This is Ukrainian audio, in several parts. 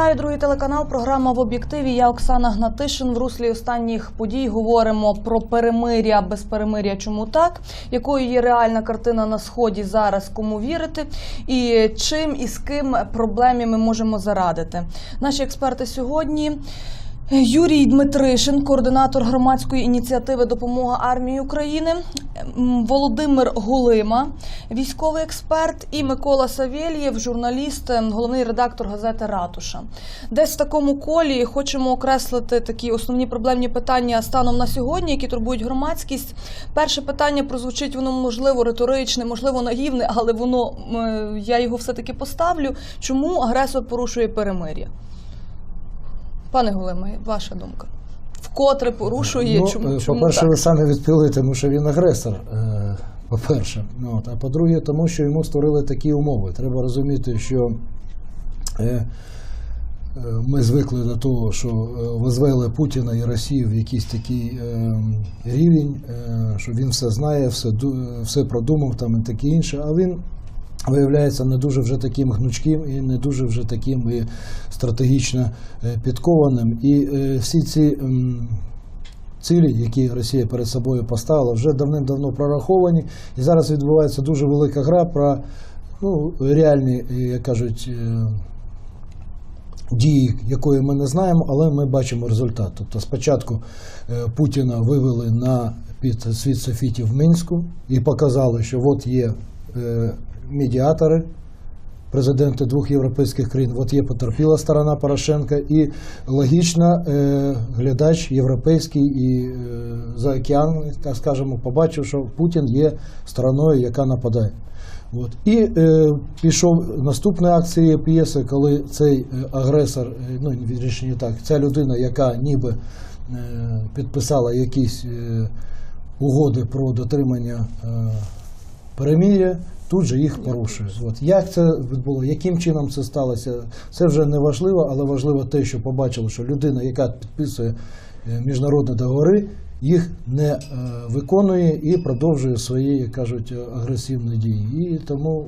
Вітаю, другий телеканал. Програма в об'єктиві. Я Оксана Гнатишин. В руслі останніх подій говоримо про перемиря без перемиря. Чому так? Якою є реальна картина на сході зараз? Кому вірити? І чим і з ким проблемі ми можемо зарадити? Наші експерти сьогодні. Юрій Дмитришин, координатор громадської ініціативи Допомога армії України, Володимир Гулима, військовий експерт, і Микола Савєлєв, журналіст, ем, головний редактор газети Ратуша. Десь в такому колі хочемо окреслити такі основні проблемні питання станом на сьогодні, які турбують громадськість. Перше питання прозвучить воно можливо риторичне, можливо, наївне, але воно я його все таки поставлю. Чому агресор порушує перемир'я? Пане Голиме, ваша думка. Вкотре порушує, Ну, чому, е, чому по-перше, так? ви самі відповіли, тому що він агресор. е, По-перше, Ну, от, а по-друге, тому що йому створили такі умови. Треба розуміти, що е, ми звикли до того, що возвели Путіна і Росію в якийсь такий рівень, що він все знає, все, все продумав там і таке інше. А він виявляється не дуже вже таким гнучким і не дуже вже таким і стратегічно е, підкованим. І е, всі ці. цілі, які Росія перед собою поставила, вже давним-давно прораховані. І зараз відбувається дуже велика гра про ну, реальні, е, як кажуть, дії, якої ми не знаємо, але ми бачимо результат. Тобто спочатку Путіна вивели на під світ Софітів в Мінську і показали, що от є медіатори, президенти двох європейських країн, от є потерпіла сторона Порошенка, і логічно е, глядач європейський і е, за океан, так скажемо, побачив, що Путін є стороною, яка нападає. От. І е, пішов наступна акція п'єси, коли цей е, агресор, е, ну не так, ця людина, яка ніби е, підписала якісь е, угоди про дотримання е, перемір'я, тут же їх порушує. От. Як це було, яким чином це сталося, це вже не важливо, але важливо те, що побачили, що людина, яка підписує е, міжнародні договори, їх не е, виконує і продовжує свої, як кажуть, е, агресивні дії. І тому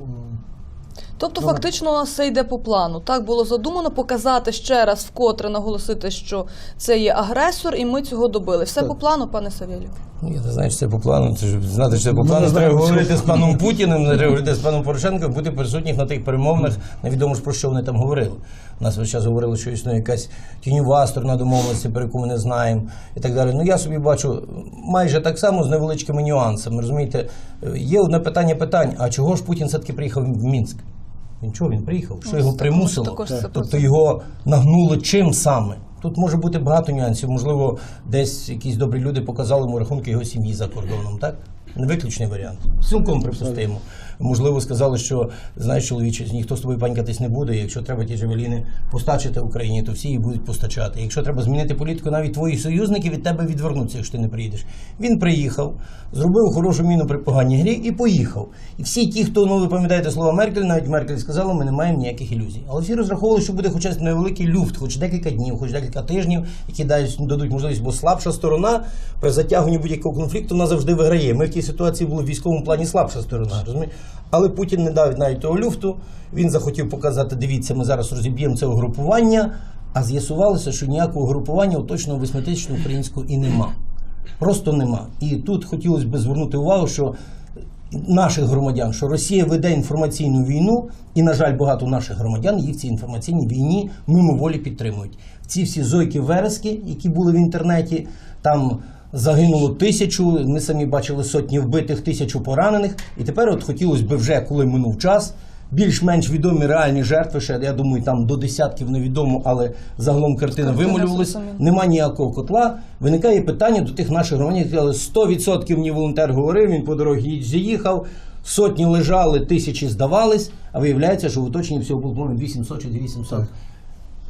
Тобто, Ну, фактично, у нас все йде по плану. Так було задумано показати ще раз, вкотре наголосити, що це є агресор, і ми цього добили. Все Так. по плану, пане Савєлєв? Ну, я не знаю, що це по плану. Це ж знати, що це по Ми плану. Треба говорити з паном Путіним, треба говорити з паном Порошенком, бути присутніх на тих перемовинах. Невідомо ж про що вони там говорили. У нас весь час говорили, що існує якась тіньова сторона домовленості, про яку ми не знаємо, і так далі. Ну я собі бачу майже так само з невеличкими нюансами. Розумієте, є одне питання питань: а чого ж Путін все-таки приїхав в Мінськ? Він чого він приїхав? Що його примусило? Тобто його нагнуло чим саме? Тут може бути багато нюансів. Можливо, десь якісь добрі люди показали йому рахунки його сім'ї за кордоном, так? Не виключний варіант. Цілком припустимо. Можливо, сказали, що знаєш, чоловіче, ніхто з тобою панькатись не буде. Якщо треба ті джавеліни постачити Україні, то всі їх будуть постачати. Якщо треба змінити політику, навіть твої союзники від тебе відвернуться, якщо ти не приїдеш. Він приїхав, зробив хорошу міну при поганій грі і поїхав. І всі ті, хто ну ви пам'ятаєте слова Меркель, навіть Меркель сказала, ми не маємо ніяких ілюзій. Але всі розраховували, що буде хоча невеликий люфт, хоч декілька днів, хоч декілька тижнів, які дадуть можливість, бо слабша сторона при затягуванні будь-якого конфлікту вона завжди виграє. Ми в тій ситуації були в військовому плані слабша сторона? Але Путін не дав навіть того люфту. Він захотів показати: дивіться, ми зараз розіб'ємо це угрупування. А з'ясувалося, що ніякого угрупування у точного восьмитисячного українського і нема. Просто нема. І тут хотілося б звернути увагу, що наших громадян, що Росія веде інформаційну війну, і, на жаль, багато наших громадян її в цій інформаційній війні мимоволі підтримують. Ці всі зойки верески, які були в інтернеті, там загинуло тисячу. Ми самі бачили сотні вбитих, тисячу поранених. І тепер, от хотілося б вже, коли минув час. Більш-менш відомі реальні жертви, ще я думаю, там до десятків невідомо, але загалом картина Картина вималювалась. Нема ніякого котла. Виникає питання до тих наших громадян, які сказали, 100% мені волонтер говорив, він по дорозі заїхав, сотні лежали, тисячі здавались, а виявляється, що в оточенні всього було по-моєму, 2700 чи 2800.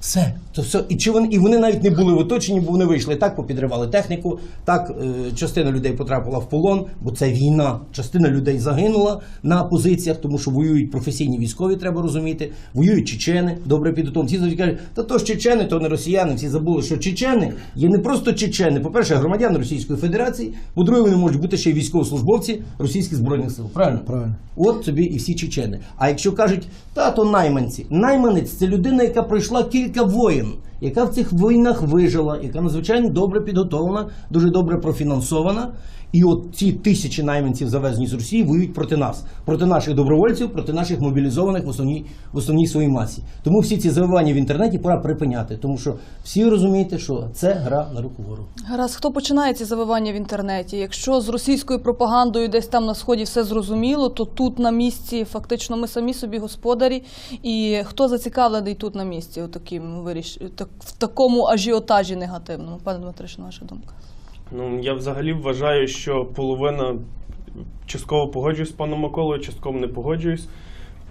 Все, то все. І чи вони і вони навіть не були в оточенні, бо вони вийшли так, попідривали техніку. Так е, частина людей потрапила в полон, бо це війна. Частина людей загинула на позиціях, тому що воюють професійні військові, треба розуміти. Воюють чечени, добре підготовлені. Всі завжди кажуть, та то ж чечени, то не росіяни. Всі забули, що чечени є не просто чечени. По-перше, громадяни Російської Федерації. По-друге, вони можуть бути ще й військовослужбовці російських збройних сил. Правильно? Правильно. От тобі і всі чечени. А якщо кажуть, та то найманці, найманець це людина, яка пройшла кілька воїн, яка в цих війнах вижила, яка надзвичайно добре підготовлена, дуже добре профінансована. І от ці тисячі найманців, завезені з Росії, воюють проти нас, проти наших добровольців, проти наших мобілізованих в основній, в основній своїй масі. Тому всі ці завивання в інтернеті пора припиняти, тому що всі розумієте, що це гра на руку ворогу. Гаразд, хто починає ці завивання в інтернеті? Якщо з російською пропагандою десь там на сході все зрозуміло, то тут на місці фактично ми самі собі господарі. І хто зацікавлений тут на місці у таким виріш... так, в такому ажіотажі негативному? Пане Дмитриш, ваша думка? Ну, я взагалі вважаю, що половина частково погоджуюсь з паном Миколою, частково не погоджуюсь.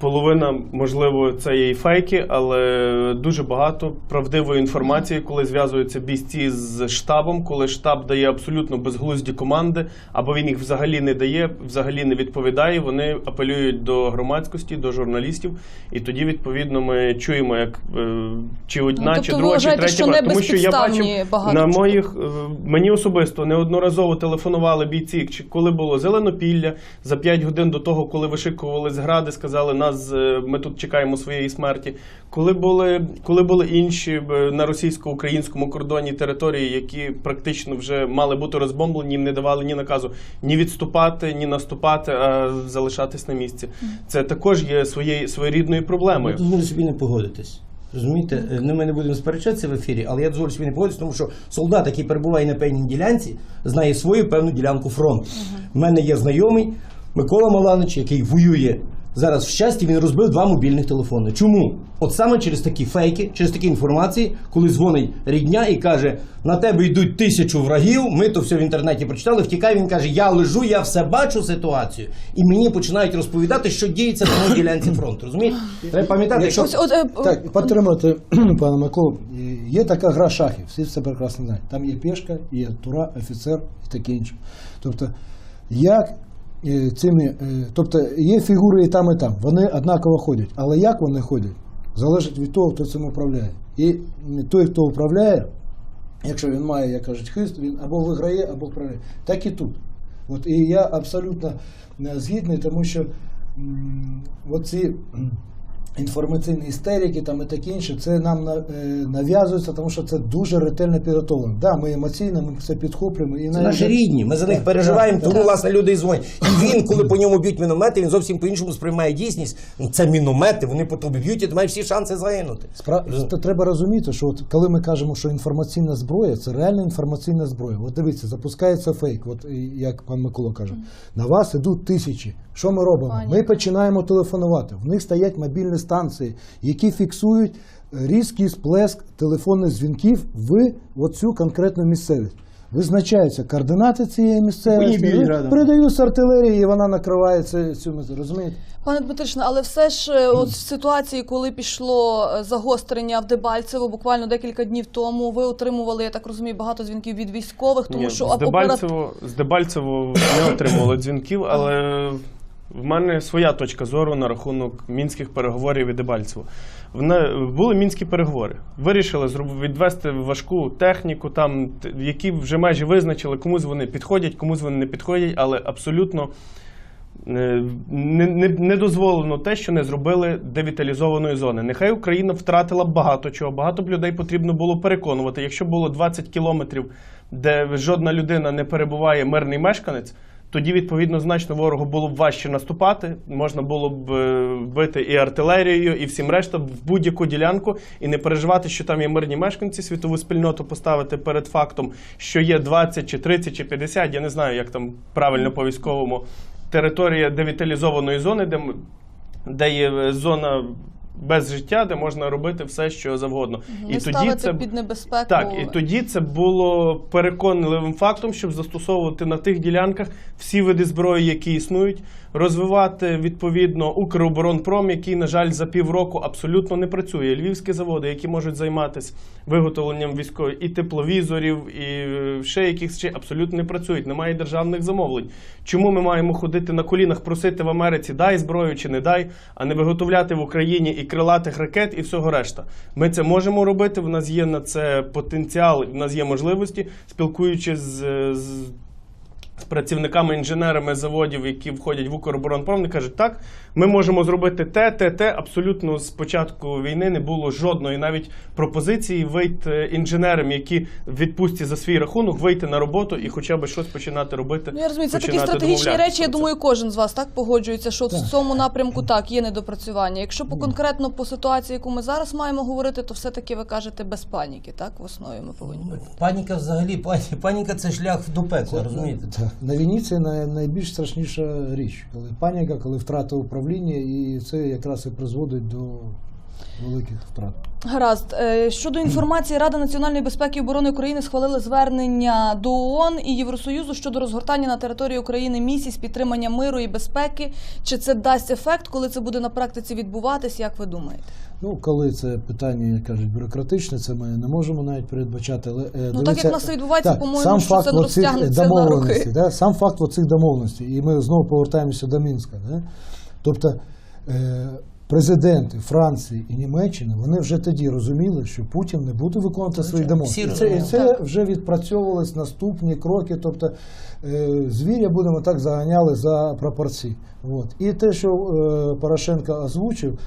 Половина, можливо, це є і фейки, але дуже багато правдивої інформації, коли зв'язуються бійці з штабом, коли штаб дає абсолютно безглузді команди, або він їх взагалі не дає, взагалі не відповідає. Вони апелюють до громадськості, до журналістів, і тоді відповідно ми чуємо, як е, чи одна, Ну, тобто чи друга, чи третя що тому що я бачив на моїх е, мені особисто неодноразово телефонували бійці, коли було зеленопілля за 5 годин до того, коли вишикували згради, сказали нас е, ми тут чекаємо своєї смерті. Коли були, коли були інші е, на російсько-українському кордоні території, які практично вже мали бути розбомблені, їм не давали ні наказу ні відступати, ні наступати, а залишатись на місці. Це також є своєю своєрідною Ми проблемою. дозволю собі не погодитись. Розумієте, Е, ну, ми не будемо сперечатися в ефірі, але я дозволю собі не погодитись, тому що солдат, який перебуває на певній ділянці, знає свою певну ділянку фронту. У мене є знайомий Микола Маланич, який воює зараз в щасті, він розбив два мобільних телефони. Чому? От саме через такі фейки, через такі інформації, коли дзвонить рідня і каже: на тебе йдуть тисячу врагів, ми то все в інтернеті прочитали. Втікає, він каже: Я лежу, я все бачу ситуацію, і мені починають розповідати, що діється на моїй ділянці фронту. Розумієте? Треба пам'ятати, от, е, Так, підтримати пана Миколу. Є така гра шахів, всі це прекрасно знають. Там є пішка, є тура, офіцер і таке інше. Тобто, як цими, е, тобто є фігури і там, і там. Вони однаково ходять. Але як вони ходять, залежить від того, хто цим управляє. І той, хто управляє, якщо він має, як кажуть, хист, він або виграє, або програє. Так і тут. От, і я абсолютно е, згідний, тому що м, інформаційні істерики там і таке інше, це нам на- е, нав'язується, тому що це дуже ретельно підготовлено. Да, ми емоційно, ми це підхоплюємо. І Це навіть- наші рідні, ми за них Так, переживаємо, так, тому так. власне люди і дзвонять. І він, коли по ньому б'ють міномети, він зовсім по-іншому сприймає дійсність. Ну це міномети, вони по тобі б'ють, і ти маєш всі шанси загинути. Спра- треба розуміти, що от коли ми кажемо, що інформаційна зброя, це реальна інформаційна зброя. От дивіться, запускається фейк, от як пан Микола каже, на вас ідуть тисячі. Що ми робимо? Ми починаємо телефонувати. В них стоять мобільні станції, які фіксують різкий сплеск телефонних дзвінків в оцю конкретну місцевість. Визначаються координати цієї місцевості, передаються артилерії, і вона накриває це- цю місцевість. Розумієте? Пане Дмитричне, але все ж е, от в ситуації, коли пішло е, загострення в Дебальцево, буквально декілька днів тому, ви отримували, я так розумію, багато дзвінків від військових, тому Ні, що з Дебальцево, з Дебальцево не отримували дзвінків, але в мене своя точка зору на рахунок мінських переговорів і Дебальцево. Були мінські переговори. Вирішили відвести важку техніку, там які вже майже визначили, комусь вони підходять, комусь вони не підходять, але абсолютно. е, Не, не, не дозволено те, що не зробили девіталізованої зони. Нехай Україна втратила багато чого. Багато б людей потрібно було переконувати. Якщо було 20 кілометрів, де жодна людина не перебуває мирний мешканець, тоді відповідно значно ворогу було б важче наступати. Можна було б е, бити і артилерією, і всім решта в будь-яку ділянку, і не переживати, що там є мирні мешканці, світову спільноту поставити перед фактом, що є 20 чи 30 чи 50, я не знаю, як там правильно по військовому територія девіталізованої зони, де, де є е, зона без життя, де можна робити все, що завгодно. не ставити під небезпеку. так, і тоді це було переконливим фактом, щоб застосовувати на тих ділянках всі види зброї, які існують, розвивати відповідно Укроборонпром, який, на жаль, за півроку абсолютно не працює. Львівські заводи, які можуть займатися виготовленням військових і тепловізорів, і е, ще якихось ще абсолютно не працюють. Немає державних замовлень. Чому ми маємо ходити на колінах, просити в Америці дай зброю чи не дай, а не виготовляти в Україні і крилатих ракет, і всього решта? Ми це можемо робити. В нас є на це потенціал, в нас є можливості, спілкуючись з. з працівниками, інженерами заводів, які входять в Укроборонпром, вони кажуть, так, ми можемо зробити те, те, те. Абсолютно з початку війни не було жодної навіть пропозиції вийти інженерам, які в відпустці за свій рахунок вийти на роботу і хоча б щось починати робити. Ну, я розумію, це такі стратегічні речі. Я думаю, кожен з вас так погоджується, що в цьому напрямку так є недопрацювання. Якщо по конкретно по ситуації, яку ми зараз маємо говорити, то все-таки ви кажете без паніки. Так в основі ми повинні бути. Паніка взагалі, пані- паніка це шлях до пекла, розумієте? Так. На війні це най- найбільш страшніша річ, коли паніка, коли втрата управління, і це якраз і призводить до великих втрат. Гаразд Е, щодо інформації, Рада національної безпеки і оборони України схвалила звернення до ООН і Євросоюзу щодо розгортання на території України місій з підтримання миру і безпеки. Чи це дасть ефект, коли це буде на практиці відбуватись? Як ви думаєте? Ну, коли це питання, як кажуть, бюрократичне, це ми не можемо навіть передбачати. Але, е, Ну, так як в нас відбувається, по-моєму, сам що факт це розтягнеться на домовленостей, роки. да, сам факт оцих домовленостей, і ми знову повертаємося до Мінська. Да? Тобто е, президенти Франції і Німеччини вони вже тоді розуміли, що Путін не буде виконувати свої домовленості. І це, і це вже відпрацьовувались наступні кроки. Тобто е, звіря, будемо так, заганяли за пропорції. От. І те, що е, Порошенко озвучив,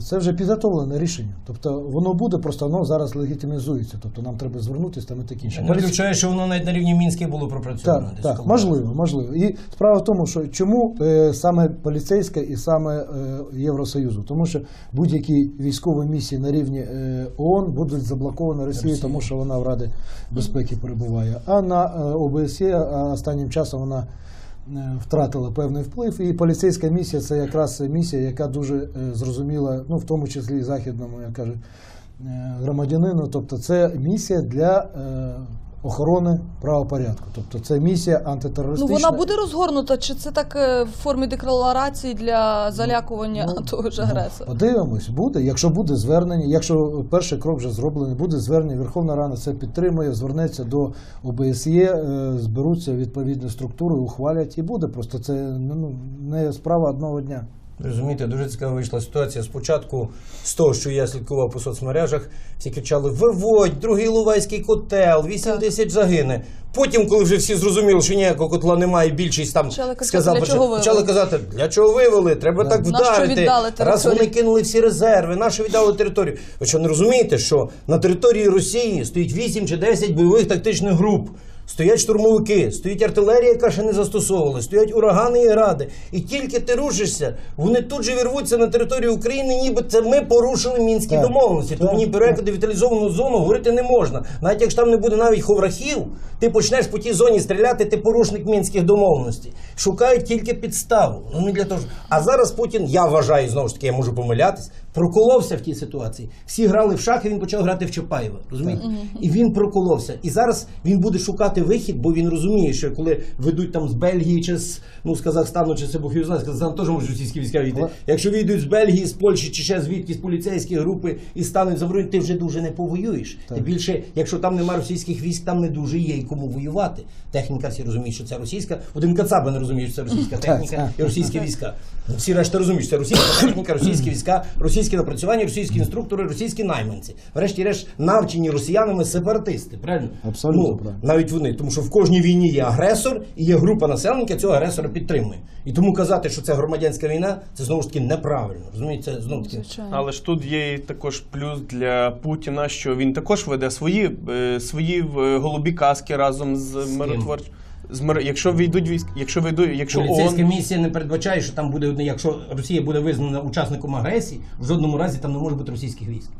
це вже підготовлене рішення. Тобто воно буде, просто воно зараз легітимізується. Тобто нам треба звернутися там і таке інше. Не виключаю, що воно навіть на рівні Мінська було пропрацьовано. Так, десь так, можливо, можливо. І справа в тому, що чому е, саме поліцейська і саме е, Євросоюзу? Тому що будь-які військові місії на рівні е, ООН будуть заблоковані Росією, тому що вона в Раді безпеки перебуває. А на е, ОБСЄ останнім часом вона е, втратила певний вплив. І поліцейська місія це якраз місія, яка дуже е, зрозуміла, ну в тому числі і західному, як кажуть, е, громадянину. Тобто це місія для е, охорони правопорядку. Тобто це місія Ну вона буде розгорнута, чи це так е, в формі декларації для залякування Ну, того ж ну. Подивимось, буде. Якщо буде звернення, якщо перший крок вже зроблений, буде звернення, Верховна Рада це підтримує, звернеться до ОБСЄ, е, зберуться відповідні структури, ухвалять і буде. Просто це ну, не справа одного дня. Розумієте, дуже цікава вийшла ситуація. Спочатку, з того, що я слідкував по соцмережах, всі кричали: виводь, другий Лувайський котел, 8 тисяч загине. Потім, коли вже всі зрозуміли, що ніякого котла немає, більшість там Почали сказав, «Для чого почали казати, для чого вивели, треба Да. так вдарити. Раз вони кинули всі резерви, нащо віддали територію. Ви що не розумієте, що на території Росії стоїть 8 чи 10 бойових тактичних груп. Стоять штурмовики, стоїть артилерія, яка ще не застосовувалась, стоять урагани і гради. І тільки ти рушишся, вони тут же вірвуться на територію України, ніби це ми порушили мінські Так. домовленості. Тому ні про яку девіталізовану зону говорити не можна. Навіть якщо там не буде навіть ховрахів, ти почнеш по тій зоні стріляти, ти порушник мінських домовленостей. Шукають тільки підставу. Ну не для того. А зараз Путін, я вважаю, знову ж таки, я можу помилятись, проколовся в тій ситуації. Всі грали в шахи, він почав грати в Чапаєва. Розумієте? І він проколовся. І зараз він буде шукати вихід, бо він розуміє, що коли ведуть там з Бельгії чи з ну з Казахстану, чи це знає, з Казахстану теж можуть російські війська війти. Але- Якщо війдуть з Бельгії, з Польщі чи ще звідки з поліцейські групи і стануть за броню, ти вже дуже не повоюєш. Тим більше, якщо там немає російських військ, там не дуже є і кому воювати. Техніка всі розуміють, що це російська. Один Кацаба не розуміє, що це російська техніка і російські війська. Ну, Всі решта розуміють, що це російська техніка, російські війська, російські напрацювання, російські інструктори, російські найманці. Врешті-решт навчені росіянами сепаратисти. Правильно? Абсолютно ну, правильно. навіть вони, тому що в кожній війні є агресор і є група населення, яка цього агресора підтримує. І тому казати, що це громадянська війна, це знову ж таки неправильно. Розумієте, це знову таки. Але ж тут є і також плюс для Путіна, що він також веде свої, е, свої е, голубі каски разом з? З мир... Якщо війдуть військ, якщо війдуть, якщо Поліцейська ООН... місія не передбачає, що там буде одне, якщо Росія буде визнана учасником агресії, в жодному разі там не може бути російських військ.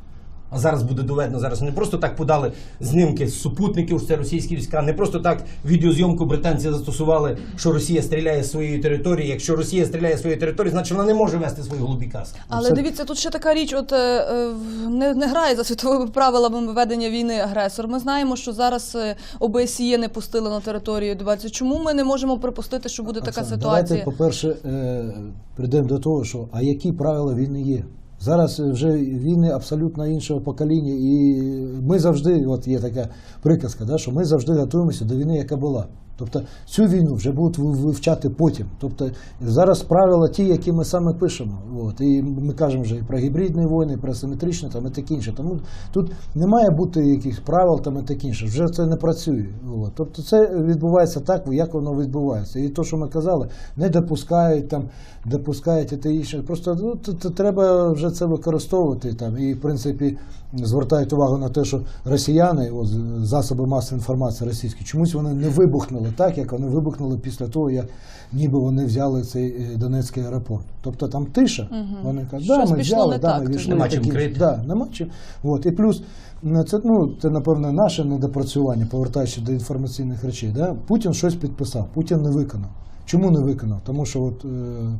А зараз буде доведено, зараз не просто так подали знімки з супутників, що це російські війська, не просто так відеозйомку британці застосували, що Росія стріляє з своєї території. Якщо Росія стріляє з своєї території, значить вона не може вести свої голубі каски. Але Це- дивіться, тут ще така річ: от е, е, не, не грає за світовими правилами ведення війни агресор. Ми знаємо, що зараз е, ОБСЄ не пустили на територію 20. Чому ми не можемо припустити, що буде така Оксана, ситуація? Давайте, по-перше, е, прийдемо до того, що а які правила війни є? Зараз вже війни абсолютно іншого покоління, і ми завжди, от є така приказка, да, що ми завжди готуємося до війни, яка була. Тобто цю війну вже будуть вивчати потім. Тобто зараз правила ті, які ми саме пишемо. От. І ми кажемо вже і про гібридні війни, і про асиметричні там, і таке інше. Тому тут не має бути якихось правил там, і таке інше. Вже це не працює. От. Тобто це відбувається так, як воно відбувається. І то, що ми казали, не допускають там, допускають і те інше. Просто ну, т- т- треба вже це використовувати там. І в принципі звертають увагу на те, що росіяни, от, засоби масової інформації російські, чомусь вони не вибухнули так, як вони вибухнули після того, як ніби вони взяли цей е, Донецький аеропорт. Тобто там тиша. Вони кажуть, да, ми взяли, не да, так ми війшли. Нема чим крити. Да, нема чим. От. І плюс ну, це, ну, це, напевно, наше недопрацювання, повертаючись до інформаційних речей. Да? Путін щось підписав, Путін не виконав. Чому не виконав? Тому що от, е,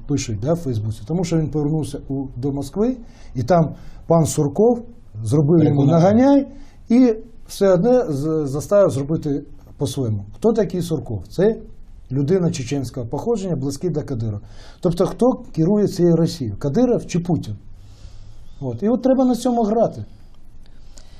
пишуть да, в Фейсбуці, тому що він повернувся у, до Москви, і там пан Сурков зробив йому наганяй і все одне заставив зробити по-своєму. Хто такий Сурков? Це людина чеченського походження, близький до Кадирова. Тобто, хто керує цією Росією? Кадиров чи Путін? От. І от треба на цьому грати.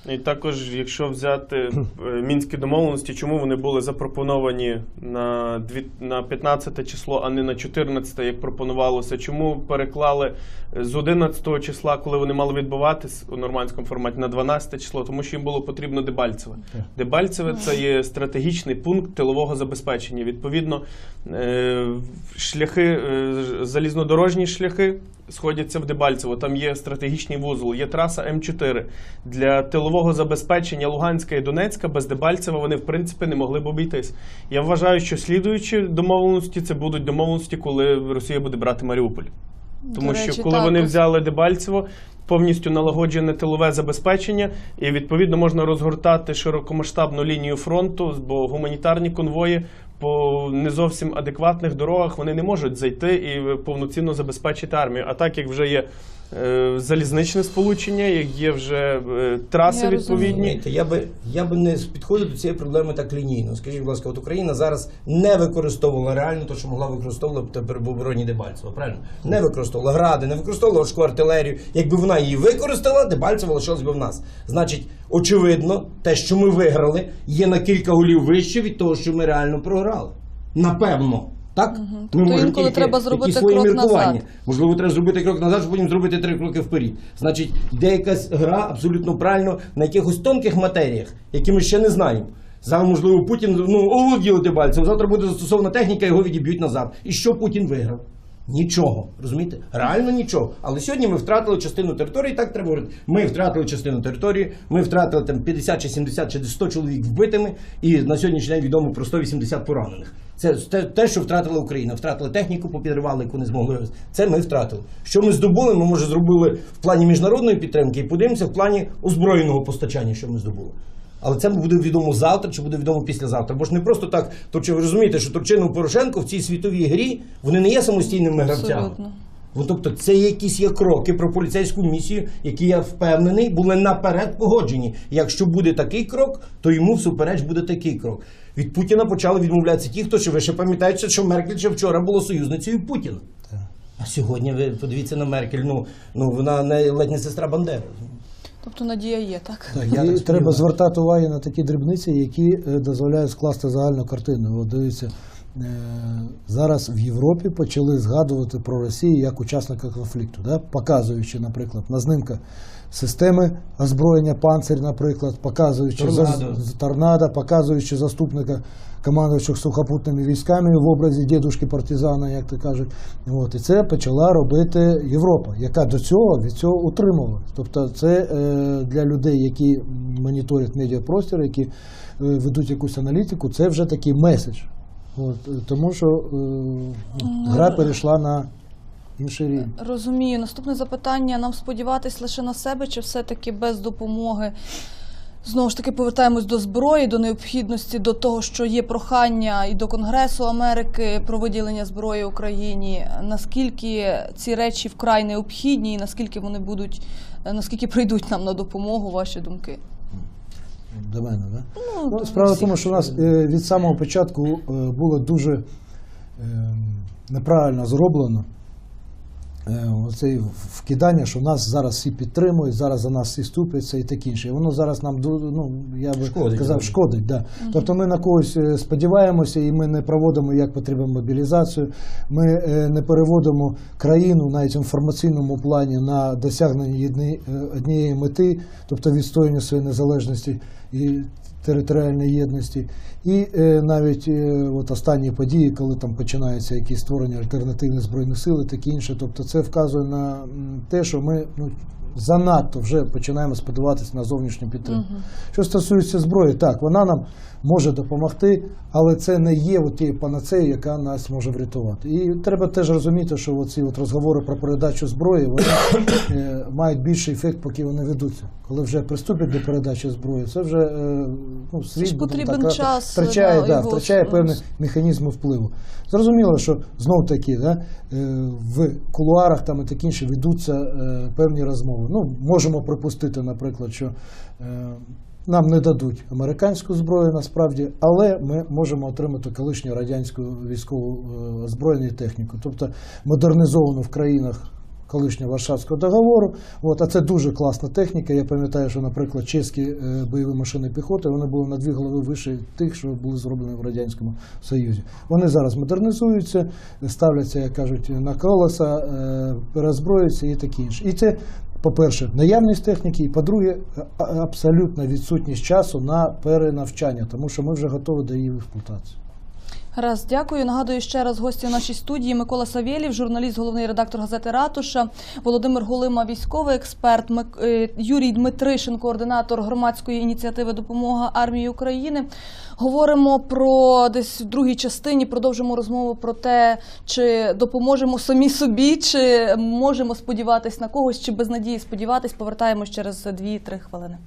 І також, якщо взяти е, мінські домовленості, чому вони були запропоновані на на 15 число, а не на 14, як пропонувалося? Чому переклали е, з 11 числа, коли вони мали відбуватись у нормандському форматі, на 12 число, тому що їм було потрібно Дебальцеве. Дебальцеве це є стратегічний пункт тилового забезпечення. Відповідно, е, шляхи, залізнодорожні шляхи сходяться в Дебальцево. Там є стратегічний вузол, є траса М4. Для тилового забезпечення Луганська і Донецька без Дебальцева вони в принципі не могли б обійтись. Я вважаю, що слідуючі домовленості це будуть домовленості, коли Росія буде брати Маріуполь. Тому До що коли так, вони взяли Дебальцево, повністю налагоджене тилове забезпечення, і відповідно можна розгортати широкомасштабну лінію фронту, бо гуманітарні конвої по не зовсім адекватних дорогах вони не можуть зайти і повноцінно забезпечити армію. А так як вже є е, залізничне сполучення, як є вже е, траси Я відповідні. Я би я би не підходив до цієї проблеми так лінійно. Скажіть, будь ласка, от Україна зараз не використовувала реально те, що могла використовувати тепер в обороні Дебальцева. Правильно? Не використовувала гради, не використовувала важку артилерію. Якби вона її використала, Дебальцево лишилось би в нас. Значить, очевидно, те, що ми виграли, є на кілька голів вище від того, що ми реально програли. Напевно. Так? Тобто інколи треба зробити своє свої крок міркування. назад. Можливо, треба зробити крок назад, щоб потім зробити три кроки вперед. Значить, йде якась гра абсолютно правильно на якихось тонких матеріях, які ми ще не знаємо. Зараз, можливо, Путін ну, оволоділи Дебальцев, завтра буде застосована техніка, його відіб'ють назад. І що Путін виграв? Нічого. Розумієте? Реально нічого. Але сьогодні ми втратили частину території, так треба говорити. Ми втратили частину території, ми втратили там 50 чи 70 чи 100 чоловік вбитими, і на сьогоднішній день відомо про 180 поранених. Це те, що втратила Україна. Втратили техніку, попідривали, яку не змогли. Це ми втратили. Що ми здобули? Ми може зробили в плані міжнародної підтримки і подивимося в плані озброєного постачання, що ми здобули. Але це буде відомо завтра чи буде відомо післязавтра. Бо ж не просто так, то чи ви розумієте, що Турчинов Порошенко в цій світовій грі вони не є самостійними гравцями. Абсолютно. Ну, тобто це якісь є кроки про поліцейську місію, які я впевнений були наперед погоджені. Якщо буде такий крок, то йому всупереч буде такий крок. Від Путіна почали відмовлятися ті, хто що ви ще пам'ятаєте, що Меркель ще вчора була союзницею Путіна. А сьогодні ви подивіться на Меркель. Ну ну вона не ледь не сестра Бандери. Тобто надія є, так? Так, я і треба звертати увагу на такі дрібниці, які е, дозволяють скласти загальну картину. От дивіться, зараз в Європі почали згадувати про Росію як учасника конфлікту, да? показуючи, наприклад, на знимках системи озброєння панцирь, наприклад, показуючи Торнадо. за- торнадо, показуючи заступника командуючих сухопутними військами в образі дідушки партизана, як то кажуть. От, і це почала робити Європа, яка до цього від цього утримувала. Тобто, це е, для людей, які моніторять медіапростір, які е, ведуть якусь аналітику, це вже такий меседж. От, тому що е, гра перейшла на інший рівень. Розумію. Наступне запитання: нам сподіватись лише на себе, чи все-таки без допомоги? Знову ж таки, повертаємось до зброї, до необхідності, до того, що є прохання і до Конгресу Америки про виділення зброї Україні. Наскільки ці речі вкрай необхідні, і наскільки вони будуть, е, наскільки прийдуть нам на допомогу, ваші думки? До мене, да? Ну, Ну, справа в тому, що у нас е, від самого початку е, було дуже е, неправильно зроблено оце вкидання, що нас зараз всі підтримують, зараз за нас всі ступляться і таке інше. І Воно зараз нам ну, я би Шкодить, сказав, шкодить. Да. Тобто ми на когось е, сподіваємося, і ми не проводимо як потрібно мобілізацію. Ми е, не переводимо країну навіть в інформаційному плані на досягнення е, однієї мети, тобто відстоювання своєї незалежності і територіальної єдності. І е, навіть е, от останні події, коли там починаються якісь створення альтернативних збройних сил і таке інше, тобто це вказує на те, що ми ну, занадто вже починаємо сподіватися на зовнішню підтримку. Що стосується зброї, так, вона нам може допомогти, але це не є тією панацеєю, яка нас може врятувати. І треба теж розуміти, що оці от розговори про передачу зброї вони е, мають більший ефект, поки вони ведуться. Коли вже приступять до передачі зброї, це вже е, ну, світ потрібен казати, час втрачає, да, втрачає певні механізми впливу. Зрозуміло, що знов таки да, е, в кулуарах там і таке інше ведуться певні розмови. Ну, можемо припустити, наприклад, що нам не дадуть американську зброю насправді, але ми можемо отримати колишню радянську військову е, озброєння і техніку, тобто модернізовану в країнах. Колишнього Варшавського договору, от, а це дуже класна техніка. Я пам'ятаю, що, наприклад, чеські е, бойові машини піхоти вони були на дві голови вище тих, що були зроблені в Радянському Союзі. Вони зараз модернізуються, ставляться, як кажуть, на колеса, е, перезброюються і таке інше. І це, по-перше, наявність техніки, і по-друге, абсолютна відсутність часу на перенавчання, тому що ми вже готові до її експлуатації. Раз, дякую. Нагадую ще раз гості в нашій студії Микола Савєлів, журналіст, головний редактор газети Ратуша, Володимир Гулима, військовий експерт, е, Юрій Дмитришин, координатор громадської ініціативи Допомога армії України. Говоримо про десь в другій частині. Продовжимо розмову про те, чи допоможемо самі собі, чи можемо сподіватись на когось, чи без надії сподіватись. Повертаємось через 2-3 хвилини.